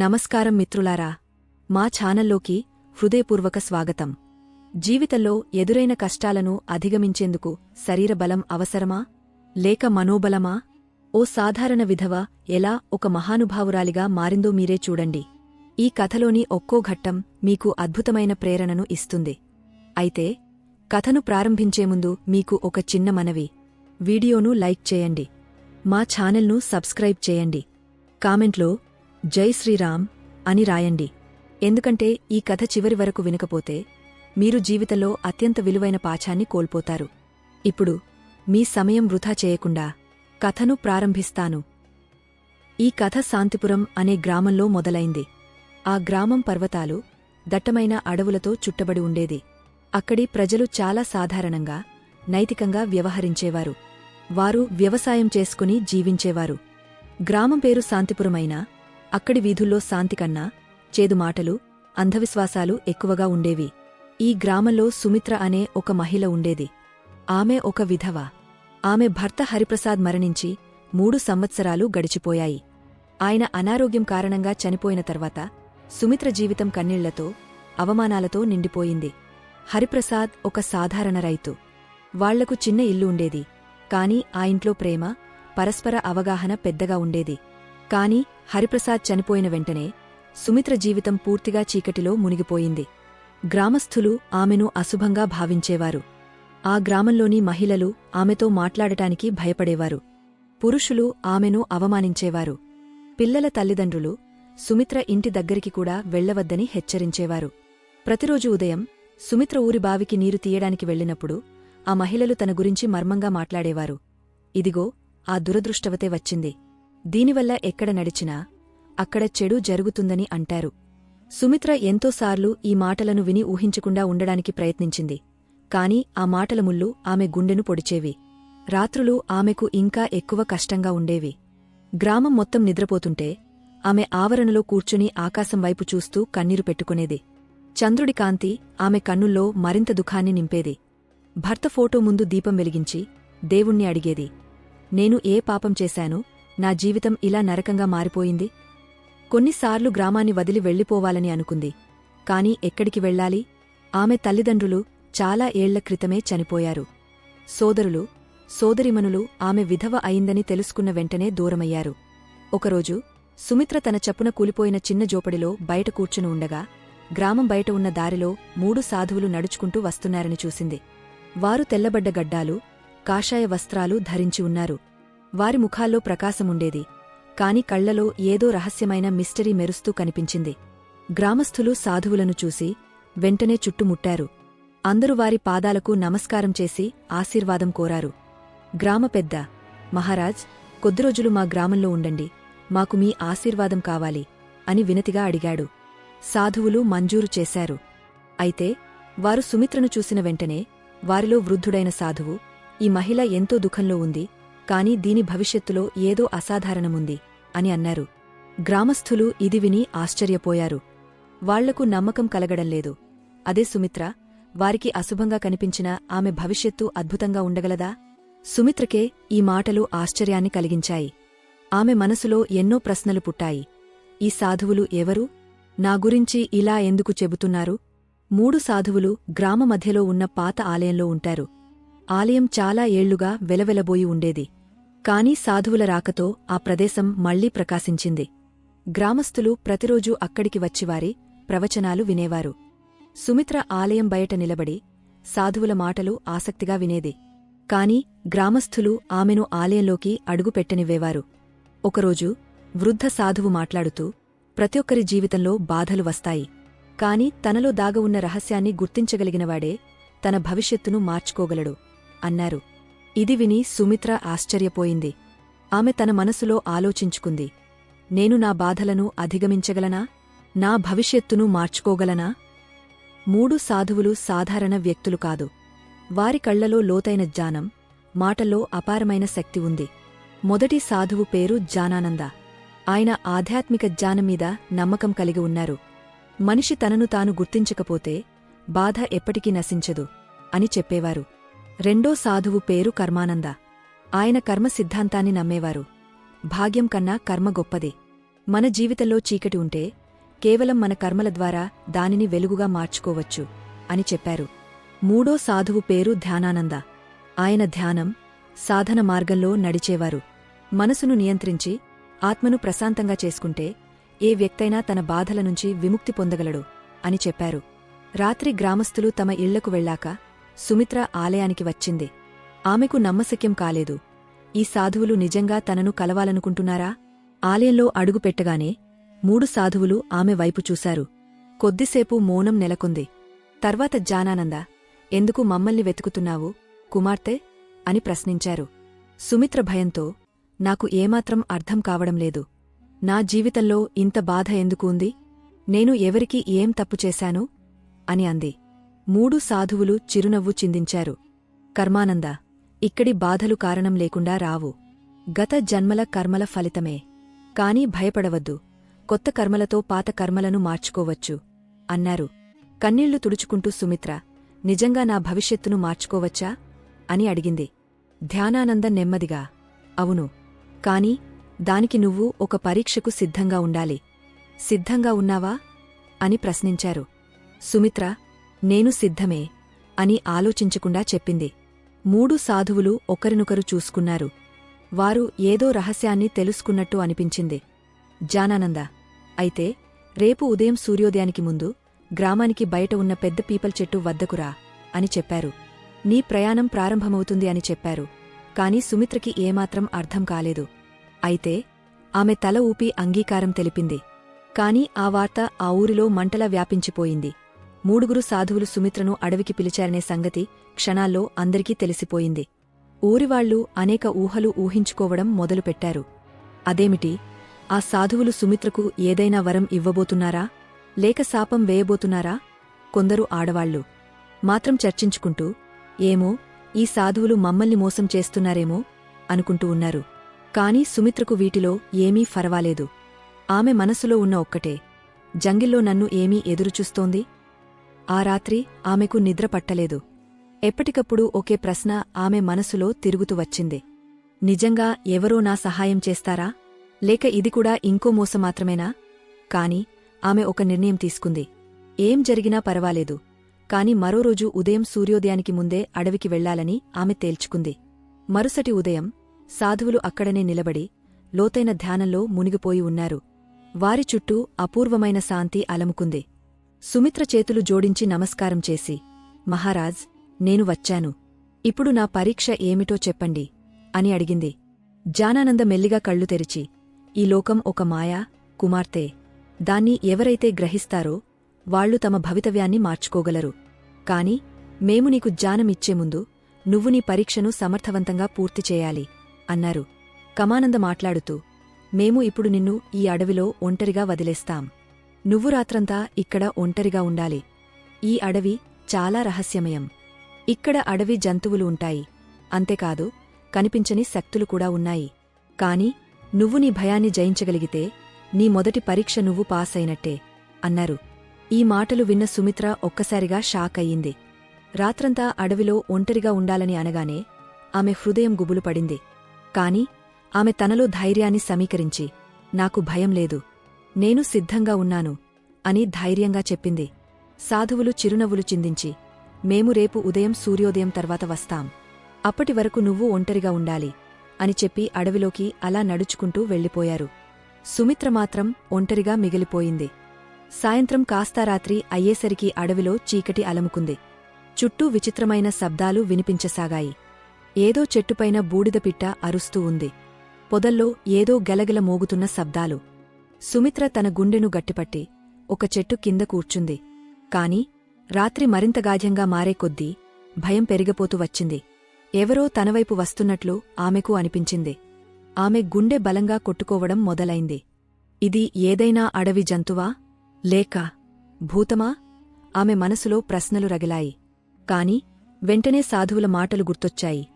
నమస్కారం మిత్రులారా మా ఛానల్లోకి హృదయపూర్వక స్వాగతం. జీవితంలో ఎదురైన కష్టాలను అధిగమించేందుకు శరీర బలం అవసరమా? లేక మనోబలమా? ఓ సాధారణ విధవ ఎలా ఒక మహానుభావురాలిగా మారిందో మీరే చూడండి. ఈ కథలోని ఒక్కో ఘట్టం మీకు అద్భుతమైన ప్రేరణను ఇస్తుంది. అయితే కథను ప్రారంభించే ముందు మీకు ఒక చిన్న మనవి. వీడియోను లైక్ చేయండి. మా ఛానల్ను సబ్స్క్రైబ్ చేయండి. కామెంట్లో జై శ్రీరామ్ అని రాయండి. ఎందుకంటే ఈ కథ చివరి వరకు వినకపోతే మీరు జీవితంలో అత్యంత విలువైన పాఠాన్ని కోల్పోతారు. ఇప్పుడు మీ సమయం వృధా చేయకుండా కథను ప్రారంభిస్తాను. ఈ కథ శాంతిపురం అనే గ్రామంలో మొదలైంది. ఆ గ్రామం పర్వతాలు దట్టమైన అడవులతో చుట్టబడి ఉండేది. అక్కడి ప్రజలు చాలా సాధారణంగా నైతికంగా వ్యవహరించేవారు. వారు వ్యవసాయం చేసుకుని జీవించేవారు. గ్రామం పేరు శాంతిపురమైనా అక్కడి వీధుల్లో శాంతికన్నా చేదు మాటలు అంధవిశ్వాసాలు ఎక్కువగా ఉండేవి. ఈ గ్రామంలో సుమిత్ర అనే ఒక మహిళ ఉండేది. ఆమె ఒక విధవ. ఆమె భర్త హరిప్రసాద్ మరణించి మూడు సంవత్సరాలు గడిచిపోయాయి. ఆయన అనారోగ్యం కారణంగా చనిపోయిన తర్వాత సుమిత్ర జీవితం కన్నీళ్ళతో అవమానాలతో నిండిపోయింది. హరిప్రసాద్ ఒక సాధారణ రైతు. వాళ్ళకు చిన్న ఇల్లు ఉండేది. కాని ఆ ఇంట్లో ప్రేమ పరస్పర అవగాహన పెద్దగా ఉండేది. కాని హరిప్రసాద్ చనిపోయిన వెంటనే సుమిత్ర జీవితం పూర్తిగా చీకటిలో మునిగిపోయింది. గ్రామస్థులు ఆమెను అశుభంగా భావించేవారు. ఆ గ్రామంలోని మహిళలు ఆమెతో మాట్లాడటానికి భయపడేవారు. పురుషులు ఆమెను అవమానించేవారు. పిల్లల తల్లిదండ్రులు సుమిత్ర ఇంటి దగ్గరికి కూడా వెళ్ళవద్దని హెచ్చరించేవారు. ప్రతిరోజు ఉదయం సుమిత్ర ఊరి బావికి నీరు తీయడానికి వెళ్ళినప్పుడు ఆ మహిళలు తన గురించి మర్మంగా మాట్లాడేవారు. ఇదిగో ఆ దురదృష్టవతే వచ్చింది. దీనివల్ల ఎక్కడ నడిచినా అక్కడ చెడు జరుగుతుందని అంటారు. సుమిత్ర ఎంతోసార్లు ఈ మాటలను విని ఊహించకుండా ఉండడానికి ప్రయత్నించింది. కాని ఆ మాటల ముళ్ళు ఆమె గుండెను పొడిచేవి. రాత్రులు ఆమెకు ఇంకా ఎక్కువ కష్టంగా ఉండేవి. గ్రామం మొత్తం నిద్రపోతుంటే ఆమె ఆవరణలో కూర్చుని ఆకాశం వైపు చూస్తూ కన్నీరు పెట్టుకునేది. చంద్రుడి కాంతి ఆమె కన్నుల్లో మరింత దుఃఖాన్ని నింపేది. భర్త ఫోటో ముందు దీపం వెలిగించి దేవుణ్ణి అడిగేది. నేను ఏ పాపం చేశాను? నా జీవితం ఇలా నరకంగా మారిపోయింది. కొన్నిసార్లు గ్రామాన్ని వదిలి వెళ్ళిపోవాలని అనుకుంది. కాని ఎక్కడికి వెళ్ళాలి? ఆమె తల్లిదండ్రులు చాలా ఏళ్ళ క్రితమే చనిపోయారు. సోదరులు సోదరిమనులు ఆమె విధవ అయిందని తెలుసుకున్న వెంటనే దూరమయ్యారు. ఒకరోజు సుమిత్ర తన చప్పున కూలిపోయిన చిన్న జోపడిలో బయట కూర్చుని ఉండగా గ్రామం బయట ఉన్న దారిలో మూడు సాధువులు నడుచుకుంటూ వస్తున్నారని చూసింది. వారు తెల్లబడ్డ గడ్డాలు కాషాయ వస్త్రాలు ధరించి ఉన్నారు. వారి ముఖాల్లో ప్రకాశముండేది. కాని కళ్ళలో ఏదో రహస్యమైన మిస్టరీ మెరుస్తూ కనిపించింది. గ్రామస్థులు సాధువులను చూసి వెంటనే చుట్టుముట్టారు. అందరూ వారి పాదాలకు నమస్కారం చేసి ఆశీర్వాదం కోరారు. గ్రామ పెద్ద మహారాజ్ కొద్ది రోజులు మా గ్రామంలో ఉండండి. మాకు మీ ఆశీర్వాదం కావాలి అని వినతిగా అడిగాడు. సాధువులు మంజూరు చేశారు. అయితే వారు సుమిత్రను చూసిన వెంటనే వారిలో వృద్ధుడైన సాధువు ఈ మహిళ ఎంతో దుఃఖంలో ఉంది. కాని దీని భవిష్యత్తులో ఏదో అసాధారణముంది అని అన్నారు. గ్రామస్థులు ఇది విని ఆశ్చర్యపోయారు. వాళ్ళకు నమ్మకం కలగడంలేదు అదే సుమిత్ర వారికి అశుభంగా కనిపించిన ఆమె భవిష్యత్తు అద్భుతంగా ఉండగలదా? సుమిత్రకే ఈ మాటలు ఆశ్చర్యాన్ని కలిగించాయి. ఆమె మనసులో ఎన్నో ప్రశ్నలు పుట్టాయి. ఈ సాధువులు ఎవరు? నా గురించి ఇలా ఎందుకు చెబుతున్నారు? మూడు సాధువులు గ్రామ మధ్యలో ఉన్న పాత ఆలయంలో ఉంటారు. ఆలయం చాలా ఏళ్ళుగా వెలవెలబోయి ఉండేది. కాని సాధువుల రాకతో ఆ ప్రదేశం మళ్ళీ ప్రకాశించింది. గ్రామస్థులు ప్రతిరోజూ అక్కడికి వచ్చివారి ప్రవచనాలు వినేవారు. సుమిత్ర ఆలయం బయట నిలబడి సాధువుల మాటలు ఆసక్తిగా వినేది. కాని గ్రామస్థులు ఆమెను ఆలయంలోకి అడుగుపెట్టనివ్వేవారు ఒకరోజు వృద్ధ సాధువు మాట్లాడుతూ ప్రతి ఒక్కరి జీవితంలో బాధలు వస్తాయి. కాని తనలో దాగవున్న రహస్యాన్ని గుర్తించగలిగినవాడే తన భవిష్యత్తును మార్చుకోగలడు అన్నారు. ఇది విని సుమిత్ర ఆశ్చర్యపోయింది. ఆమె తన మనసులో ఆలోచించుకుంది. నేను నా బాధలను అధిగమించగలనా? నా భవిష్యత్తును మార్చుకోగలనా? మూడు సాధువులు సాధారణ వ్యక్తులు కాదు. వారి కళ్ళలో లోతైన జ్ఞానం మాటల్లో అపారమైన శక్తి ఉంది. మొదటి సాధువు పేరు జానానంద ఆయన ఆధ్యాత్మిక జ్ఞానం మీద నమ్మకం కలిగి ఉన్నారు. మనిషి తనను తాను గుర్తించకపోతే బాధ ఎప్పటికీ నశించదు అని చెప్పేవారు. రెండో సాధువు పేరు కర్మానంద. ఆయన కర్మ సిద్ధాంతాన్ని నమ్మేవారు. భాగ్యం కన్నా కర్మ గొప్పది. మన జీవితంలో చీకటి ఉంటే కేవలం మన కర్మల ద్వారా దానిని వెలుగుగా మార్చుకోవచ్చు అని చెప్పారు. మూడో సాధువు పేరు ధ్యానానంద. ఆయన ధ్యానం సాధన మార్గంలో నడిచేవారు. మనసును నియంత్రించి ఆత్మను ప్రశాంతంగా చేసుకుంటే ఏ వ్యక్తైనా తన బాధల నుంచి విముక్తి పొందగలడు అని చెప్పారు. రాత్రి గ్రామస్థులు తమ ఇళ్ళకు వెళ్ళాక సుమిత్ర ఆలయానికి వచ్చింది. ఆమెకు నమ్మశక్యం కాలేదు. ఈ సాధువులు నిజంగా తనను కలవాలనుకుంటున్నారా? ఆలయంలో అడుగుపెట్టగానే మూడు సాధువులు ఆమె వైపు చూశారు. కొద్దిసేపు మౌనం నెలకొంది. తర్వాత జానానంద ఎందుకు మమ్మల్ని వెతుకుతున్నావు కుమార్తె అని ప్రశ్నించారు. సుమిత్ర భయంతో నాకు ఏమాత్రం అర్థం కావడం లేదు. నా జీవితంలో ఇంత బాధ ఎందుకు ఉంది? నేను ఎవరికి ఏం తప్పు చేశాను అని అంది. మూడు సాధువులు చిరునవ్వు చిందించారు. కర్మానంద ఇక్కడి బాధలు కారణం లేకుండా రావు. గత జన్మల కర్మల ఫలితమే. కాని భయపడవద్దు. కొత్త కర్మలతో పాత కర్మలను మార్చుకోవచ్చు. అన్నారు. కన్నీళ్ళు తుడుచుకుంటూ సుమిత్ర నిజంగా నా భవిష్యత్తును మార్చుకోవచ్చా? అని అడిగింది. ధ్యానానంద నెమ్మదిగా అవును. కాని దానికి నువ్వు ఒక పరీక్షకు సిద్ధంగా ఉండాలి. సిద్ధంగా ఉన్నావా? అని ప్రశ్నించారు. సుమిత్ర నేను సిద్ధమే అని ఆలోచించకుండా చెప్పింది. మూడు సాధువులు ఒకరినొకరు చూసుకున్నారు. వారు ఏదో రహస్యాన్ని తెలుసుకున్నట్టు అనిపించింది. జానానంద అయితే రేపు ఉదయం సూర్యోదయానికి ముందు గ్రామానికి బయట ఉన్న పెద్ద పీపల్ చెట్టు వద్దకురా అని చెప్పారు. నీ ప్రయాణం ప్రారంభమవుతుంది అని చెప్పారు. కాని సుమిత్రకి ఏమాత్రం అర్థం కాలేదు. అయితే ఆమె తల ఊపి అంగీకారం తెలిపింది. కాని ఆ వార్త ఆ ఊరిలో మంటల వ్యాపించిపోయింది. మూడుగురు సాధువులు సుమిత్రను అడవికి పిలిచారనే సంగతి క్షణాల్లో అందరికీ తెలిసిపోయింది. ఊరివాళ్ళు అనేక ఊహలు ఊహించుకోవడం మొదలుపెట్టారు. అదేమిటి? ఆ సాధువులు సుమిత్రకు ఏదైనా వరం ఇవ్వబోతున్నారా? లేక శాపం వేయబోతున్నారా? కొందరు ఆడవాళ్ళు. మాత్రం చర్చించుకుంటూ ఏమో ఈ సాధువులు మమ్మల్ని మోసం చేస్తున్నారేమో అనుకుంటూ ఉన్నారు. కాని సుమిత్రకు వీటిలో ఏమీ ఫరవాలేదు. ఆమె మనసులో ఉన్న ఒక్కటే. జంగిల్లో నన్ను ఏమీ ఎదురుచూస్తోంది? ఆ రాత్రి ఆమెకు నిద్ర పట్టలేదు. ఎప్పటికప్పుడు ఒకే ప్రశ్న ఆమె మనసులో తిరుగుతూ వచ్చింది. నిజంగా ఎవరో నా సహాయం చేస్తారా? లేక ఇది కూడా ఇంకో మోస మాత్రమేనా? కాని ఆమె ఒక నిర్ణయం తీసుకుంది. ఏం జరిగినా పరవాలేదు. కాని మరో రోజు ఉదయం సూర్యోదయానికి ముందే అడవికి వెళ్ళాలని ఆమె తేల్చుకుంది. మరుసటి ఉదయం సాధువులు అక్కడనే నిలబడి లోతైన ధ్యానంలో మునిగిపోయి ఉన్నారు. వారి చుట్టూ అపూర్వమైన శాంతి అలముకుంది. సుమిత్ర చేతులు జోడించి నమస్కారం చేసి మహారాజ్ నేను వచ్చాను. ఇప్పుడు నా పరీక్ష ఏమిటో చెప్పండి అని అడిగింది. జానానంద మెల్లిగా కళ్ళు తెరిచి ఈ లోకం ఒక మాయా కుమార్తె. దాన్ని ఎవరైతే గ్రహిస్తారో వాళ్ళు తమ భవితవ్యాన్ని మార్చుకోగలరు. కాని మేము నీకు జానమిచ్చే ముందు నువ్వు నీ పరీక్షను సమర్థవంతంగా పూర్తి చేయాలి అన్నారు. కమానంద మాట్లాడుతూ మేము ఇప్పుడు నిన్ను ఈ అడవిలో ఒంటరిగా వదిలేస్తాం. నువ్వు రాత్రంతా ఇక్కడ ఒంటరిగా ఉండాలి. ఈ అడవి చాలా రహస్యమయం. ఇక్కడ అడవి జంతువులు ఉంటాయి. అంతేకాదు కనిపించని శక్తులు కూడా ఉన్నాయి. కాని నువ్వు నీ భయాన్ని జయించగలిగితే నీ మొదటి పరీక్ష నువ్వు పాస్ అయినట్టే అన్నారు. ఈ మాటలు విన్న సుమిత్ర ఒక్కసారిగా షాక్ అయ్యింది. రాత్రంతా అడవిలో ఒంటరిగా ఉండాలని అనగానే ఆమె హృదయం గుబులు పడింది. కాని ఆమె తనలో ధైర్యాన్ని సమీకరించి నాకు భయం లేదు. నేను సిద్ధంగా ఉన్నాను అని ధైర్యంగా చెప్పింది. సాధువులు చిరునవ్వులు చిందించి మేము రేపు ఉదయం సూర్యోదయం తర్వాత వస్తాం. అప్పటి వరకు నువ్వు ఒంటరిగా ఉండాలి అని చెప్పి అడవిలోకి అలా నడుచుకుంటూ వెళ్ళిపోయారు. సుమిత్ర మాత్రం ఒంటరిగా మిగిలిపోయింది. సాయంత్రం కాస్తారాత్రి అయ్యేసరికి అడవిలో చీకటి అలముకుంది. చుట్టూ విచిత్రమైన శబ్దాలు వినిపించసాగాయి. ఏదో చెట్టుపైన బూడిదపిట్ట అరుస్తూ ఉంది. పొదల్లో ఏదో గలగల మోగుతున్న శబ్దాలు. సుమిత్ర తన గుండెను గట్టిపట్టి ఒక చెట్టు కింద కూర్చుంది. కాని రాత్రి మరింత గాధ్యంగా మారే కొద్దీ భయం పెరిగిపోతూ వచ్చింది. ఎవరో తనవైపు వస్తున్నట్లు ఆమెకు అనిపించింది. ఆమె గుండె బలంగా కొట్టుకోవడం మొదలైంది. ఇది ఏదైనా అడవి జంతువా? లేక భూతమా? ఆమె మనసులో ప్రశ్నలు రగిలాయి. కాని వెంటనే సాధువుల మాటలు గుర్తొచ్చాయి.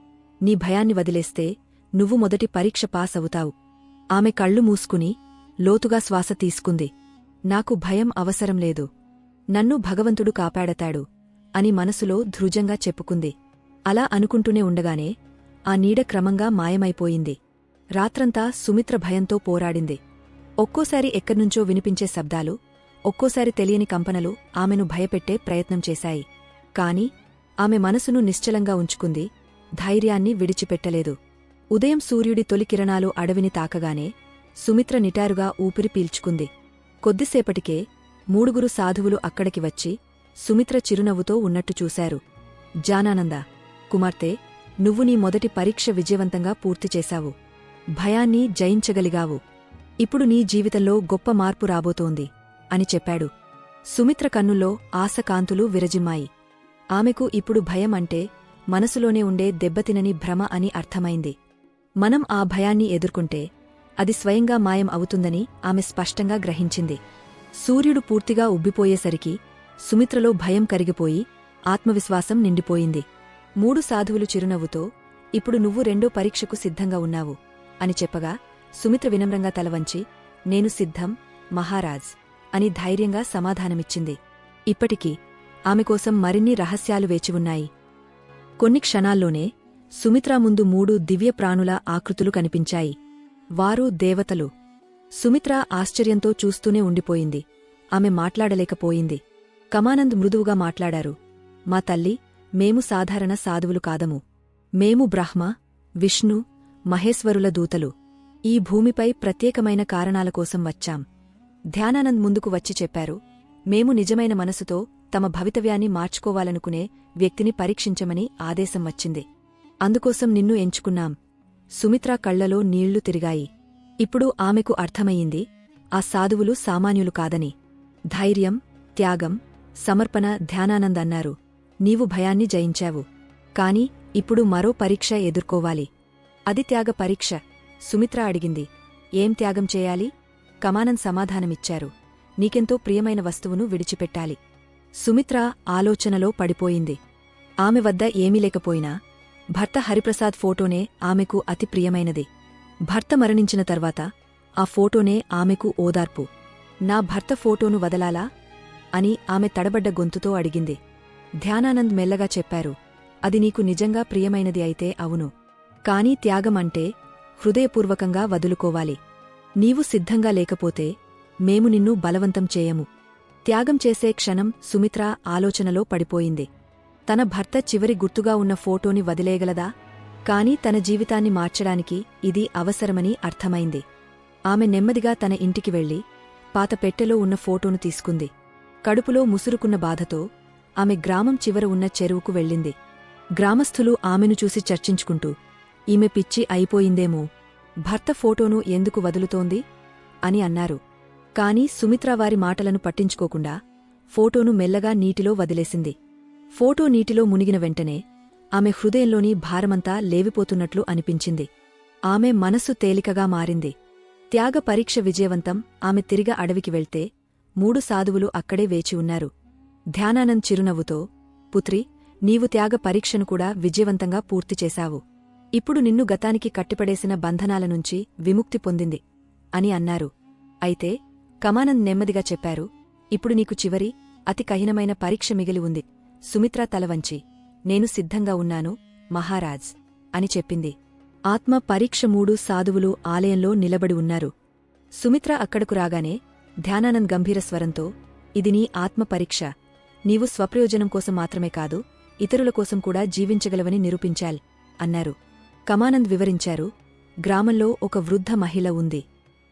నీ భయాన్ని వదిలేస్తే నువ్వు మొదటి పరీక్ష పాస్ అవుతావు ఆమె కళ్ళు మూసుకుని లోతుగా శ్వాస తీసుకుంది. నాకు భయం అవసరం లేదు. నన్ను భగవంతుడు కాపాడతాడు అని మనసులో ధృజంగా చెప్పుకుంది. అలా అనుకుంటూనే ఉండగానే ఆ నీడ క్రమంగా మాయమైపోయింది. రాత్రంతా సుమిత్ర భయంతో పోరాడింది. ఒక్కోసారి ఎక్కడ్నుంచో వినిపించే శబ్దాలు ఒక్కోసారి తెలియని కంపనలు ఆమెను భయపెట్టే ప్రయత్నం చేశాయి. కాని ఆమె మనసును నిశ్చలంగా ఉంచుకుంది ధైర్యాన్ని విడిచిపెట్టలేదు. ఉదయం సూర్యుడి తొలి కిరణాలు అడవిని తాకగానే సుమిత్ర నిటారుగా ఊపిరి పీల్చుకుంది. కొద్దిసేపటికే మూడుగురు సాధువులు అక్కడికి వచ్చి సుమిత్ర చిరునవ్వుతో ఉన్నట్టు చూశారు. జానానంద కుమార్తె నువ్వు నీ మొదటి పరీక్ష విజయవంతంగా పూర్తి చేశావు. భయాన్ని జయించగలిగావు. ఇప్పుడు నీ జీవితంలో గొప్ప మార్పు రాబోతోంది అని చెప్పాడు. సుమిత్ర కన్నుల్లో ఆశకాంతులు విరజిమ్మాయి. ఆమెకు ఇప్పుడు భయం అంటే మనసులోనే ఉండే దెబ్బతినని భ్రమ అని అర్థమైంది. మనం ఆ భయాన్ని ఎదుర్కొంటే అది స్వయంగా మాయం అవుతుందని ఆమె స్పష్టంగా గ్రహించింది. సూర్యుడు పూర్తిగా ఉబ్బిపోయేసరికి సుమిత్రలో భయం కరిగిపోయి ఆత్మవిశ్వాసం నిండిపోయింది. మూడు సాధువులు చిరునవ్వుతో ఇప్పుడు నువ్వు రెండో పరీక్షకు సిద్ధంగా ఉన్నావు అని చెప్పగా సుమిత్ర వినమ్రంగా తలవంచి నేను సిద్ధం మహారాజ్ అని ధైర్యంగా సమాధానమిచ్చింది. ఇప్పటికీ ఆమె కోసం మరిన్ని రహస్యాలు వేచి ఉన్నాయి. కొన్ని క్షణాల్లోనే సుమిత్రా ముందు మూడు దివ్య ప్రాణుల ఆకృతులు కనిపించాయి. వారు దేవతలు. సుమిత్ర ఆశ్చర్యంతో చూస్తూనే ఉండిపోయింది. ఆమె మాట్లాడలేకపోయింది. కమానంద్ మృదువుగా మాట్లాడారు. మా తల్లి మేము సాధారణ సాధువులు కాదము. మేము బ్రహ్మ విష్ణు మహేశ్వరుల దూతలు. ఈ భూమిపై ప్రత్యేకమైన కారణాల కోసం వచ్చాం. ధ్యానానంద్ ముందుకు వచ్చి చెప్పారు. మేము నిజమైన మనసుతో తమ భవితవ్యాన్ని మార్చుకోవాలనుకునే వ్యక్తిని పరీక్షించమని ఆదేశం వచ్చింది. అందుకోసం నిన్ను ఎంచుకున్నాం. సుమిత్రా కళ్ళలో నీళ్ళు తిరిగాయి. ఇప్పుడు ఆమెకు అర్థమయ్యింది ఆ సాధువులు సామాన్యులు కాదని. ధైర్యం త్యాగం సమర్పణ ధ్యానానందన్నారు. నీవు భయాన్ని జయించావు. కాని ఇప్పుడు మరో పరీక్ష ఎదుర్కోవాలి. అది త్యాగ పరీక్ష సుమిత్ర అడిగింది. ఏం త్యాగం చేయాలి? కమానం సమాధానమిచ్చారు. నీకెంతో ప్రియమైన వస్తువును విడిచిపెట్టాలి. సుమిత్ర ఆలోచనలో పడిపోయింది. ఆమె వద్ద ఏమీ లేకపోయినా భర్త హరిప్రసాద్ ఫోటోనే ఆమెకు అతి ప్రియమైనది. భర్త మరణించిన తర్వాత ఆ ఫోటోనే ఆమెకు ఓదార్పు. నా భర్త ఫోటోను వదలాలా? అని ఆమె తడబడ్డ గొంతుతో అడిగింది. ధ్యానానంద్ మెల్లగా చెప్పారు. అది నీకు నిజంగా ప్రియమైనది అయితే అవును. కానీ త్యాగమంటే హృదయపూర్వకంగా వదులుకోవాలి. నీవు సిద్ధంగా లేకపోతే మేము నిన్ను బలవంతం చేయము. త్యాగం చేసే క్షణం సుమిత్ర ఆలోచనలో పడిపోయింది. తన భర్త చివరి గుర్తుగా ఉన్న ఫోటోని వదిలేయగలదా? కాని తన జీవితాన్ని మార్చడానికి ఇది అవసరమని అర్థమైంది. ఆమె నెమ్మదిగా తన ఇంటికి వెళ్ళి పాత పెట్టెలో ఉన్న ఫోటోను తీసుకుంది. కడుపులో ముసురుకున్న బాధతో ఆమె గ్రామం చివర ఉన్న చెరువుకు వెళ్ళింది. గ్రామస్థులు ఆమెను చూసి చర్చించుకుంటూ ఈమె పిచ్చి అయిపోయిందేమో భర్త ఫోటోను ఎందుకు వదులుతోంది? అని అన్నారు. కాని సుమిత్రావారి మాటలను పట్టించుకోకుండా ఫోటోను మెల్లగా నీటిలో వదిలేసింది. ఫోటో నీటిలో మునిగిన వెంటనే ఆమె హృదయంలోని భారమంతా లేవిపోతున్నట్లు అనిపించింది. ఆమె మనస్సు తేలికగా మారింది. త్యాగ పరీక్ష విజయవంతం ఆమె తిరిగ అడవికి వెళ్తే మూడు సాధువులు అక్కడే వేచి ఉన్నారు. ధ్యానానంద్ చిరునవ్వుతో పుత్రి నీవు త్యాగ పరీక్షను కూడా విజయవంతంగా పూర్తి చేశావు. ఇప్పుడు నిన్ను గతానికి కట్టిపడేసిన బంధనాల నుంచి విముక్తి పొందింది అని అన్నారు. అయితే కమానంద్ నెమ్మదిగా చెప్పారు ఇప్పుడు నీకు చివరి అతి కహినమైన పరీక్ష మిగిలి ఉంది. సుమిత్ర తలవంచి నేను సిద్ధంగా ఉన్నాను మహారాజ్ అని చెప్పింది. ఆత్మ పరీక్ష మూడు సాధువులు ఆలయంలో నిలబడి ఉన్నారు. సుమిత్ర అక్కడకు రాగానే ధ్యానానంద్ గంభీర స్వరంతో ఇది నీ ఆత్మ పరీక్ష. నీవు స్వప్రయోజనం కోసం మాత్రమే కాదు ఇతరుల కోసం కూడా జీవించగలవని నిరూపించాల్ అన్నారు. కమానంద్ వివరించారు గ్రామంలో ఒక వృద్ధ మహిళ ఉంది.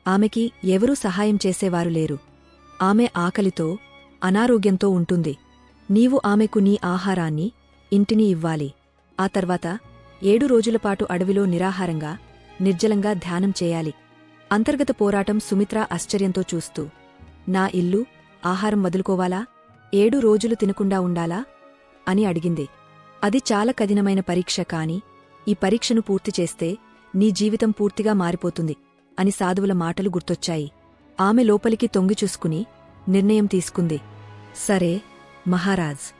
ఆమెకి ఎవరూ సహాయం చేసేవారు లేరు. ఆమె ఆకలితో అనారోగ్యంతో ఉంటుంది. నీవు ఆమెకు నీ ఆహారాన్ని ఇంటిని ఇవ్వాలి. ఆ తర్వాత ఏడు రోజులపాటు అడవిలో నిరాహారంగా నిర్జలంగా ధ్యానం చేయాలి. అంతర్గత పోరాటం సుమిత్ర ఆశ్చర్యంతో చూస్తూ నా ఇల్లు ఆహారం వదులుకోవాలా? ఏడు రోజులు తినకుండా ఉండాలా? అని అడిగింది. అది చాలా కఠినమైన పరీక్ష కాని ఈ పరీక్షను పూర్తి చేస్తే నీ జీవితం పూర్తిగా మారిపోతుంది అని సాధువుల మాటలు గుర్తొచ్చాయి. ఆమె లోపలికి తొంగిచూసుకుని నిర్ణయం తీసుకుంది. సరే మహారాజ్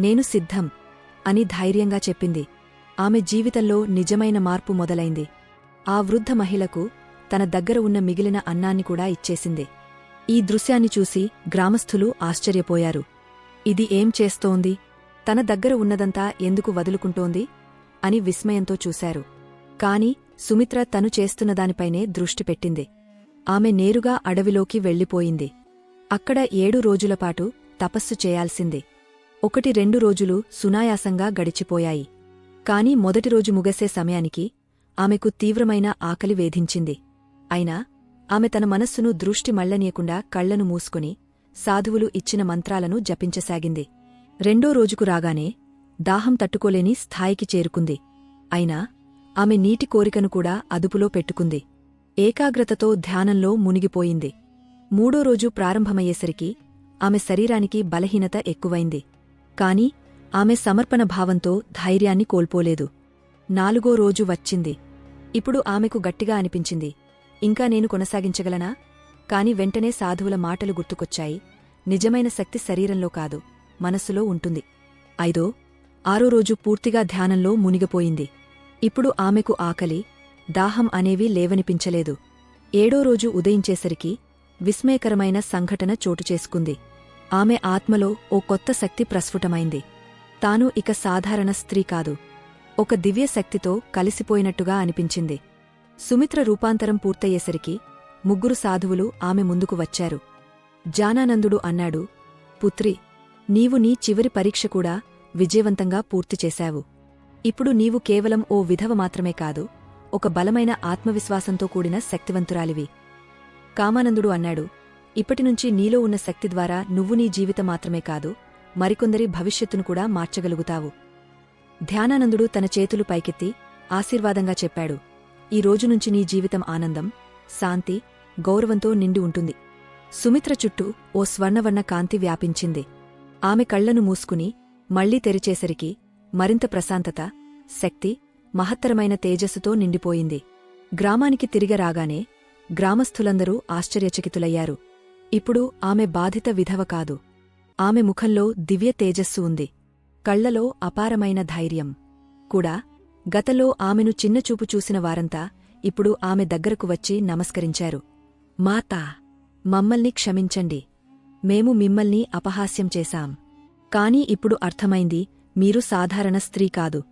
నేను సిద్ధం అని ధైర్యంగా చెప్పింది. ఆమె జీవితంలో నిజమైన మార్పు మొదలైంది. ఆ వృద్ధ మహిళకు తన దగ్గర ఉన్న మిగిలిన అన్నాన్ని కూడా ఇచ్చేసింది. ఈ దృశ్యాన్ని చూసి గ్రామస్థులు ఆశ్చర్యపోయారు. ఇది ఏం చేస్తోంది? తన దగ్గర ఉన్నదంతా ఎందుకు వదులుకుంటోంది? అని విస్మయంతో చూశారు. కాని సుమిత్ర తను చేస్తున్నదానిపైనే దృష్టి పెట్టింది. ఆమె నేరుగా అడవిలోకి వెళ్ళిపోయింది. అక్కడ ఏడు రోజులపాటు తపస్సు చేయాల్సింది. ఒకటి రెండు రోజులు సునాయాసంగా గడిచిపోయాయి. కాని మొదటి రోజు ముగసే సమయానికి ఆమెకు తీవ్రమైన ఆకలి వేధించింది. అయినా ఆమె తన మనస్సును దృష్టి మళ్ళనీయకుండా కళ్ళను మూసుకుని సాధువులు ఇచ్చిన మంత్రాలను జపించసాగింది. రెండో రోజుకు రాగానే దాహం తట్టుకోలేని స్థాయికి చేరుకుంది. అయినా ఆమె నీటి కోరికను కూడా అదుపులో పెట్టుకుంది. ఏకాగ్రతతో ధ్యానంలో మునిగిపోయింది. మూడో రోజు ప్రారంభమయ్యేసరికి ఆమె శరీరానికి బలహీనత ఎక్కువైంది. కాని ఆమె సమర్పణ భావంతో ధైర్యాన్ని కోల్పోలేదు. నాలుగో రోజు వచ్చింది. ఇప్పుడు ఆమెకు గట్టిగా అనిపించింది. ఇంకా నేను కొనసాగించగలనా? కాని వెంటనే సాధువుల మాటలు గుర్తుకొచ్చాయి. నిజమైన శక్తి శరీరంలో కాదు మనస్సులో ఉంటుంది. ఐదో ఆరో రోజు పూర్తిగా ధ్యానంలో మునిగిపోయింది. ఇప్పుడు ఆమెకు ఆకలి దాహం అనేవి లేవనిపించలేదు. ఏడో రోజు ఉదయించేసరికి విస్మయకరమైన సంఘటన చోటుచేసుకుంది ఆమె ఆత్మలో ఓ కొత్త శక్తి ప్రస్ఫుటమైంది. తాను ఇక సాధారణ స్త్రీ కాదు. ఒక దివ్యశక్తితో కలిసిపోయినట్టుగా అనిపించింది. సుమిత్ర రూపాంతరం పూర్తయ్యేసరికి ముగ్గురు సాధువులు ఆమె ముందుకు వచ్చారు. జానానందుడు అన్నాడు పుత్రి నీవు నీ చివరి పరీక్ష కూడా విజయవంతంగా పూర్తి చేశావు. ఇప్పుడు నీవు కేవలం ఓ విధవ మాత్రమే కాదు ఒక బలమైన ఆత్మవిశ్వాసంతో కూడిన శక్తివంతురాలివి. కామానందుడు అన్నాడు ఇప్పటినుంచి నీలో ఉన్న శక్తి ద్వారా నువ్వు నీ జీవితం మాత్రమే కాదు మరికొందరి భవిష్యత్తును కూడా మార్చగలుగుతావు. ధ్యానానందుడు తన చేతులు పైకెత్తి ఆశీర్వాదంగా చెప్పాడు ఈ రోజునుంచి నీ జీవితం ఆనందం శాంతి గౌరవంతో నిండి ఉంటుంది. సుమిత్ర చుట్టూ ఓ స్వర్ణవర్ణ కాంతి వ్యాపించింది. ఆమె కళ్ళను మూసుకుని మళ్ళీ తెరిచేసరికి మరింత ప్రశాంతత శక్తి మహత్తరమైన తేజస్సుతో నిండిపోయింది. గ్రామానికి తిరిగ రాగానే గ్రామస్థులందరూ ఆశ్చర్యచకితులయ్యారు. ఇప్పుడు ఆమె బాధిత విధవ కాదు. ఆమె ముఖంలో దివ్య తేజస్సు ఉంది. కళ్ళలో అపారమైన ధైర్యం. కూడా గతలో ఆమెను చిన్నచూపు చూసిన వారంతా ఇప్పుడు ఆమె దగ్గరకు వచ్చి నమస్కరించారు. మాతా మమ్మల్ని క్షమించండి. మేము మిమ్మల్ని అపహాస్యం చేశాం. కాని ఇప్పుడు అర్థమైంది మీరు సాధారణ స్త్రీ కాదు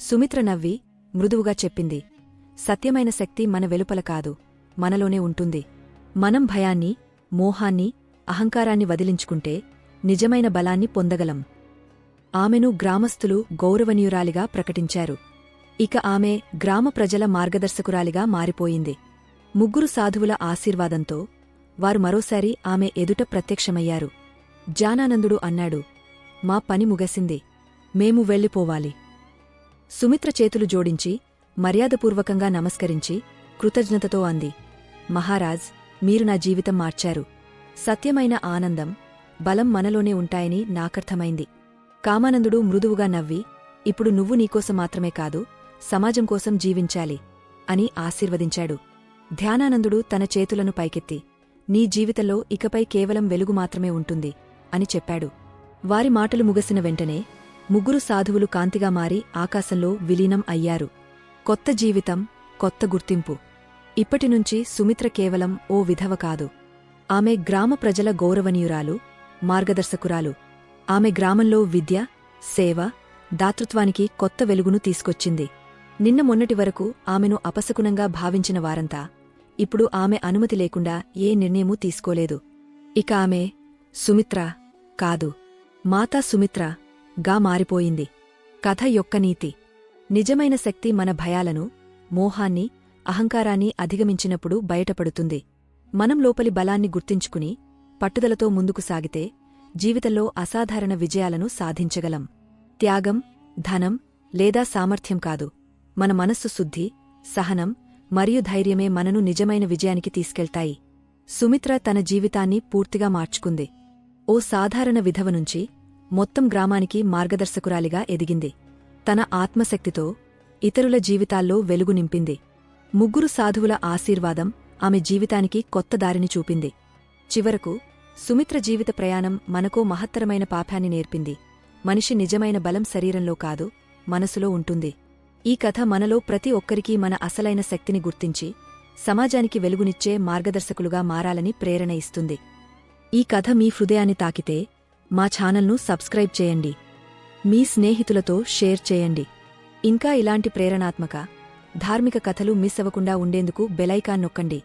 సుమిత్ర నవ్వి మృదువుగా చెప్పింది. సత్యమైన శక్తి మన వెలుపల కాదు. మనలోనే ఉంటుంది. మనం భయాన్ని మోహాన్ని అహంకారాన్ని వదిలించుకుంటే నిజమైన బలాన్ని పొందగలం. ఆమెను గ్రామస్థులు గౌరవనీయురాలిగా ప్రకటించారు. ఇక ఆమె గ్రామ ప్రజల మార్గదర్శకురాలిగా మారిపోయింది. ముగ్గురు సాధువుల ఆశీర్వాదంతో వారు మరోసారి ఆమె ఎదుట ప్రత్యక్షమయ్యారు. జానానందుడు అన్నాడు మా పని ముగసింది. మేము వెళ్ళిపోవాలి. సుమిత్ర చేతులు జోడించి మర్యాదపూర్వకంగా నమస్కరించి కృతజ్ఞతతో అంది మహారాజ్ మీరు నా జీవితం మార్చారు. సత్యమైన ఆనందం బలం మనలోనే ఉంటాయని నాకర్థమైంది. కామానందుడు మృదువుగా నవ్వి ఇప్పుడు నువ్వు నీకోసం మాత్రమే కాదు సమాజం కోసం జీవించాలి అని ఆశీర్వదించాడు. ధ్యానానందుడు తన చేతులను పైకెత్తి నీ జీవితంలో ఇకపై కేవలం వెలుగు మాత్రమే ఉంటుంది అని చెప్పాడు. వారి మాటలు ముగసిన వెంటనే ముగ్గురు సాధువులు కాంతిగా మారి ఆకాశంలో విలీనం అయ్యారు. కొత్త జీవితం కొత్త గుర్తింపు. ఇప్పటినుంచి సుమిత్ర కేవలం ఓ విధవ కాదు. ఆమె గ్రామ ప్రజల గౌరవనీయురాలు మార్గదర్శకురాలు. ఆమె గ్రామంలో విద్య సేవ దాతృత్వానికి కొత్త వెలుగును తీసుకొచ్చింది. నిన్న మొన్నటి వరకు ఆమెను అపశకునంగా భావించిన వారంతా ఇప్పుడు ఆమె అనుమతి లేకుండా ఏ నిర్ణయమూ తీసుకోలేదు. ఇక ఆమె సుమిత్ర కాదు. మాతా సుమిత్ర గా మారిపోయింది. కథ యొక్క నీతి. నిజమైన శక్తి మన భయాలను మోహాన్ని అహంకారాన్ని అధిగమించినప్పుడు బయటపడుతుంది. మనం లోపలి బలాన్ని గుర్తించుకుని పట్టుదలతో ముందుకు సాగితే జీవితంలో అసాధారణ విజయాలను సాధించగలం. త్యాగం ధనం లేదా సామర్థ్యం కాదు. మన మనస్సు శుద్ధి సహనం మరియు ధైర్యమే మనను నిజమైన విజయానికి తీసుకెళ్తాయి. సుమిత్ర తన జీవితాన్ని పూర్తిగా మార్చుకుంది. ఓ సాధారణ విధవ నుంచి మొత్తం గ్రామానికి మార్గదర్శకురాలిగా ఎదిగింది. తన ఆత్మశక్తితో ఇతరుల జీవితాల్లో వెలుగు నింపింది. ముగ్గురు సాధువుల ఆశీర్వాదం ఆమె జీవితానికి కొత్త దారిని చూపింది. చివరకు సుమిత్ర జీవిత ప్రయాణం మనకో మహత్తరమైన పాపాన్ని నేర్పింది. మనిషి నిజమైన బలం శరీరంలో కాదు మనసులో ఉంటుంది. ఈ కథ మనలో ప్రతి ఒక్కరికీ మన అసలైన శక్తిని గుర్తించి సమాజానికి వెలుగునిచ్చే మార్గదర్శకులుగా మారాలని ప్రేరణ ఇస్తుంది. ఈ కథ మీ హృదయాన్ని తాకితే మా ఛానల్ను సబ్స్క్రైబ్ చేయండి. మీ స్నేహితులతో షేర్ చేయండి. ఇంకా ఇలాంటి ప్రేరణాత్మక ధార్మిక కథలు మిస్ అవ్వకుండా ఉండేందుకు బెలైకాన్ నొక్కండి.